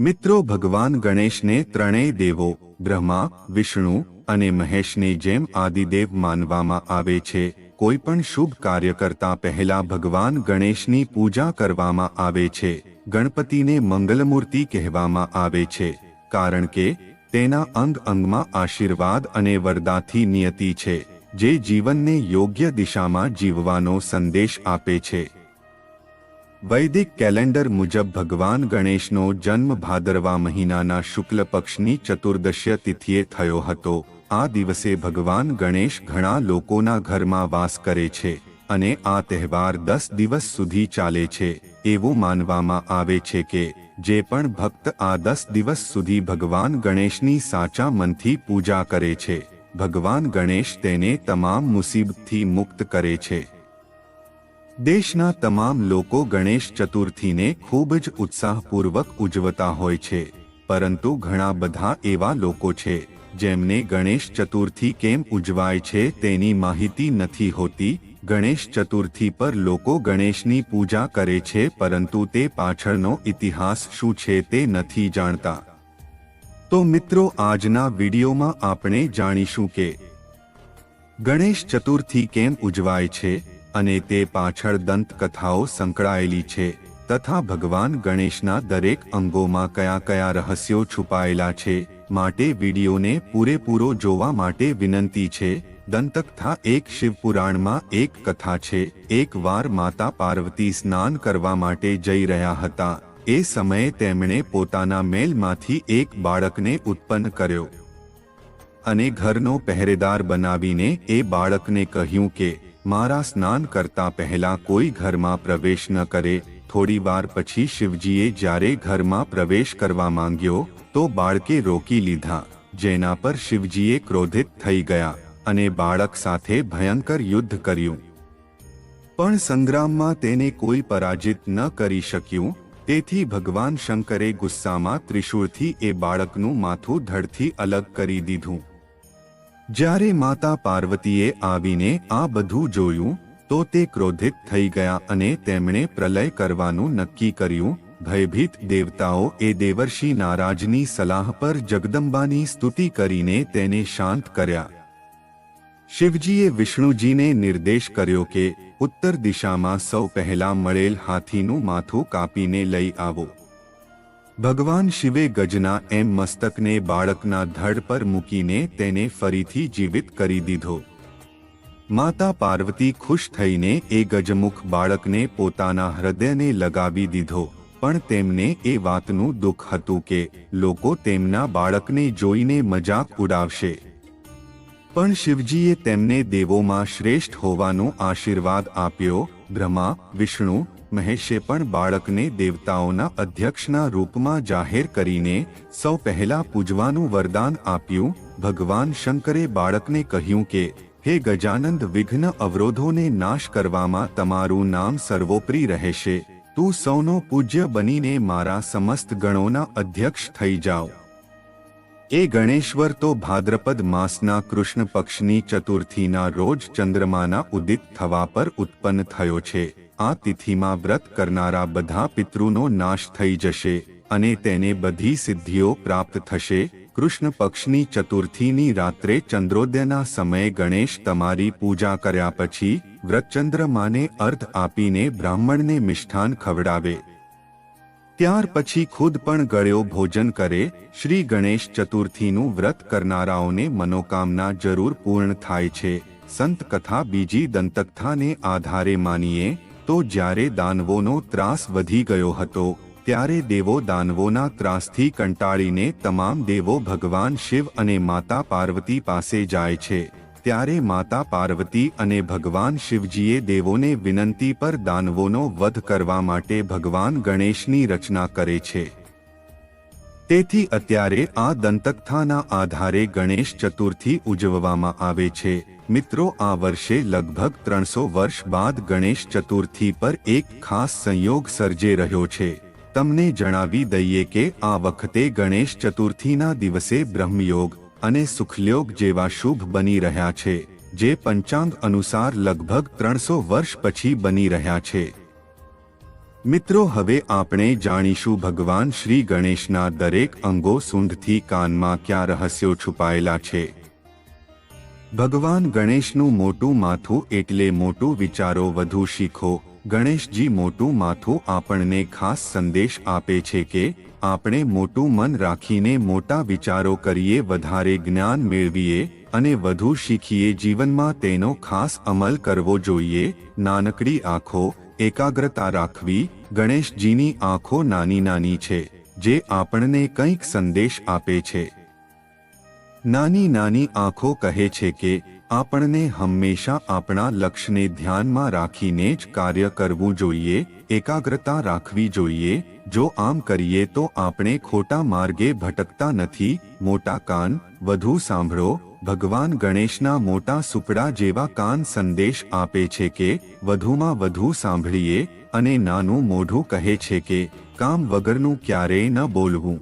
મિત્રો, ભગવાન ગણેશને ત્રણેય દેવો, બ્રહ્મા, વિષ્ણુ અને મહેશની જેમ આદિદેવ માનવામાં આવે છે, કોઈ પણ શુભ કાર્ય કરતા પહેલા ભગવાન ગણેશની પૂજા કરવામાં આવે છે, ગણપતિને મંગલમૂર્તિ કહેવામાં આવે છે, કારણ કે તેના અંગ અંગમાં આશીર્વાદ અને વરદાથી નિયતિ છે, જે જીવનને યોગ્ય દિશામાં જીવવાનો સંદેશ આપે છે. વૈદિક કેલેન્ડર મુજબ ભગવાન ગણેશનો જન્મ ભાદરવા મહિનાના શુક્લ પક્ષની ચતુર્દશ્ય તિથિએ થયો હતો. આ દિવસે ભગવાન ગણેશ ઘણા લોકોના ઘરમાં વાસ કરે છે અને આ તહેવાર દસ દિવસ સુધી ચાલે છે. એવું માનવામાં આવે છે કે, જે પણ ભક્ત આ દસ દિવસ સુધી ભગવાન ગણેશની સાચા મનથી પૂજા કરે છે, ભગવાન ગણેશ તેને તમામ મુસીબતથી મુક્ત કરે છે. દેશના તમામ લોકો ગણેશ ચતુર્થીને ખૂબ જ ઉત્સાહપૂર્વક ઉજવતા હોય છે, પરંતુ ઘણા બધા એવા લોકો છે, જેમને ગણેશ ચતુર્થી કેમ ઉજવાય છે તેની માહિતી નથી હોતી, ગણેશ ચતુર્થી પર લોકો ગણેશની પૂજા કરે છે પરંતુ તે પાછળનો ઇતિહાસ શું છે તે નથી જાણતા. તો મિત્રો આજના વિડીયોમાં આપણે જાણીશું કે ગણેશ ચતુર્થી કેમ ઉજવાય છે અને તે પાછળ દંતકથાઓ સંકળાયેલી છે. તથા ભગવાન ગણેશના દરેક અંગોમાં કયા કયા રહસ્યો છુપાયેલા છે, માટે વિડીયોને પૂરેપૂરો જોવા માટે વિનંતી છે. દંતકથા એક શિવપુરાણમાં એક કથા છે. એક વાર માતા પાર્વતી સ્નાન કરવા માટે જઈ રહ્યા હતા. એ સમયે તેમણે પોતાના મેલમાંથી એક બાળકને ઉત્પન્ન કર્યો. અને ઘરનો પહેરેદાર બનાવીને એ બાળકને કહ્યું કે મારા સ્નાન કરતા પહેલા કોઈ ઘરમાં પ્રવેશ ન કરે. થોડી વાર પછી શિવજીએ જ્યારે ઘરમાં પ્રવેશ કરવા માંગ્યો, તો બાળકે રોકી લીધા, જેના પર શિવજીએ ક્રોધિત થઈ ગયા અને બાળક સાથે ભયંકર યુદ્ધ કર્યું. પણ સંગ્રામમાં તેને કોઈ પરાજિત ન કરી શક્યું, તેથી ભગવાન શંકરે ગુસ્સામાં ત્રિશૂળથી એ બાળકનું માથું ધડથી અલગ કરી દીધું. જ્યારે માતા પાર્વતીએ આવીને આ બધું જોયું, તો તે ક્રોધિત થઈ ગયા અને તેમણે પ્રલય કરવાનું નક્કી કર્યું, ભયભીત દેવતાઓ, એ દેવર્ષિ નારાજની સલાહ પર જગદંબાની સ્તુતિ કરીને તેને શાંત કર્યા. શિવજીએ વિષ્ણુજીને નિર્દેશ કર્યો કે, ઉત્તર દિશામાં સૌ પહેલા મળેલ હાથીનું માથું કાપીને લઈ આવો. ભગવાન શિવે ગજના એમ મસ્તકને બાળકના ધડ પર મૂકીને તેને ફરીથી જીવિત કરી દીધો. માતા પાર્વતી ખુશ થઈને એ ગજમુખ બાળકને પોતાના હૃદયને લગાવી દીધો, પણ તેમને એ વાતનું દુઃખ હતું કે લોકો તેમના બાળકને જોઈને મજાક ઉડાવશે. પણ શિવજીએ તેમને દેવોમાં શ્રેષ્ઠ હોવાનો આશીર્વાદ આપ્યો, બ્રહ્મા, વિષ્ણુ મહેશે પણ બાળકને દેવતાઓના અધ્યક્ષના રૂપમાં જાહેર કરીને સૌ પહેલા પૂજવાનું વરદાન આપ્યું. ભગવાન શંકરે બાળકને કહ્યું કે, હે ગજાનંદ, વિઘ્ન અવરોધોને નાશ કરવામાં તમારું નામ સર્વોપરી રહેશે. તું સૌનો પૂજ્ય બનીને મારા સમસ્ત ગણોના અધ્યક્ષ થઈ જાઓ એ ગણેશ્વર તો ભાદ્રપદ માસના કૃષ્ણ પક્ષની ચતુર્થીના રોજ ચંદ્રમાના ઉદિત થવા પર ઉત્પન્ન થયો છે. આ તિથિમાં વ્રત કરનારા બધા પિતૃનો નાશ થઈ જશે અને તેને બધી સિદ્ધિઓ પ્રાપ્ત થશે. કૃષ્ણ પક્ષની ચતુર્થીની રાત્રે ચંદ્રોદયના સમયે ગણેશ તમારી પૂજા કર્યા પછી વ્રતચંદ્રમાને અર્ધ આપીને બ્રાહ્મણને મિષ્ઠાન ખવડાવે. ત્યાર પછી ખુદ પણ ગળ્યો ભોજન કરે, શ્રી ગણેશ ચતુર્થીનું વ્રત કરનારાઓને મનોકામના જરૂર પૂર્ણ થાય છે. સંત કથા બીજી દંતકથાને આધારે માનીએ, તો જ્યારે દાનવોનો ત્રાસ વધી ગયો હતો, ત્યારે દેવો દાનવોના ત્રાસથી કંટાળીને તમામ દેવો ભગવાન શિવ અને માતા પાર્વતી પાસે જાય છે. ત્યારે માતા પાર્વતી અને ભગવાન શિવજીએ દેવોને વિનંતી પર દાનવોનો વધ કરવા માટે ભગવાન ગણેશની રચના કરે છે. તેથી અત્યારે આ દંતકથાના આધારે ગણેશ ચતુર્થી ઉજવવામાં આવે છે. મિત્રો, આ વર્ષે લગભગ ત્રણસો વર્ષ બાદ ગણેશ ચતુર્થી પર એક ખાસ સંયોગ સર્જે રહ્યો છે. તમને જણાવી દઈએ કે આ વખતે ગણેશ ચતુર્થીના દિવસે બ્રહ્મયોગ અને સુખલ્યોગ જેવા શુભ બની રહ્યા છે, જે પંચાંગ અનુસાર લગભગ ત્રણસો વર્ષ પછી બની રહ્યા છે. મિત્રો, હવે આપણે જાણીશું ભગવાન શ્રી ગણેશના દરેક અંગો સૂંઢથી કાનમાં ક્યાં રહસ્યો છુપાયેલા છે. ભગવાન ગણેશનું મોટું માથું એટલે મોટું વિચારો વધુ શીખો ગણેશજી મોટું માથું આપણને ખાસ સંદેશ આપે છે કે, આપણે મોટું મન રાખીને મોટા વિચારો કરીએ, વધારે જ્ઞાન મેળવીએ અને વધુ શીખીએ, જીવનમાં તેનો ખાસ અમલ કરવો જોઈએ. નાનકડી આંખો એકાગ્રતા રાખવી ગણેશજીની આંખો નાની નાની છે, જે આપણને કંઈક સંદેશ આપે છે. નાની નાની આંખો કહે છે કે આપણને હંમેશા આપણા લક્ષ્યને ધ્યાનમાં રાખીને જ કાર્ય કરવું જોઈએ, એકાગ્રતા રાખવી જોઈએ. જો આમ કરીએ તો આપણે ખોટા માર્ગે ભટકતા નથી. મોટા કાન, વધુ સાંભળો. ભગવાન ગણેશના મોટા સુપડા જેવા કાન સંદેશ આપે છે કે, વધુમાં વધુ સાંભળીએ અને નાનું મોઢું કહે છે કે, કામ વગરનું ક્યારેય ન બોલવું.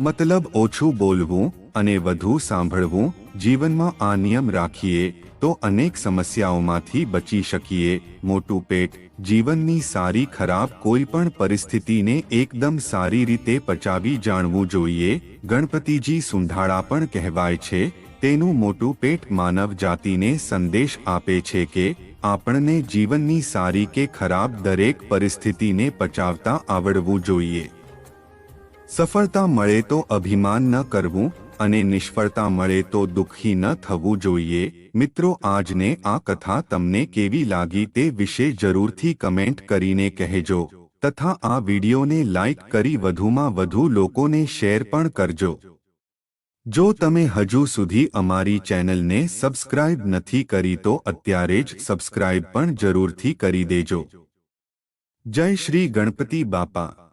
મતલબ ઓછું બોલવું. અને વધુ સાંભળવું, જીવનમાં આ નિયમ રાખીએ, તો અનેક સમસ્યાઓમાંથી બચી શકીએ. મોટું પેટ, જીવનની સારી ખરાબ કોઈ પણ પરિસ્થિતિને એકદમ સારી રીતે પચાવી જાણવું જોઈએ. ગણપતિજી સુંઢાળા પણ કહેવાય છે, તેનું મોટું પેટ માનવ જાતિને સંદેશ આપે છે કે, આપણને જીવનની સારી કે ખરાબ દરેક પરિસ્થિતિને પચાવતા આવડવું જોઈએ. સફળતા મળે તો અભિમાન ન કરવું અને નિષ્ફળતા મળે તો દુઃખી ન થવું જોઈએ. મિત્રો, આજને આ કથા તમને કેવી લાગી તે વિશે જરૂરથી કમેન્ટ કરીને કહેજો. તથા આ વિડીયોને લાઇક કરી વધુમાં વધુ લોકોને શેર પણ કરજો. જો તમે હજુ સુધી અમારી ચેનલને સબસ્ક્રાઇબ નથી કરી તો અત્યારે જ સબસ્ક્રાઇબ પણ જરૂરથી કરી દેજો. જય શ્રી ગણપતિ બાપા.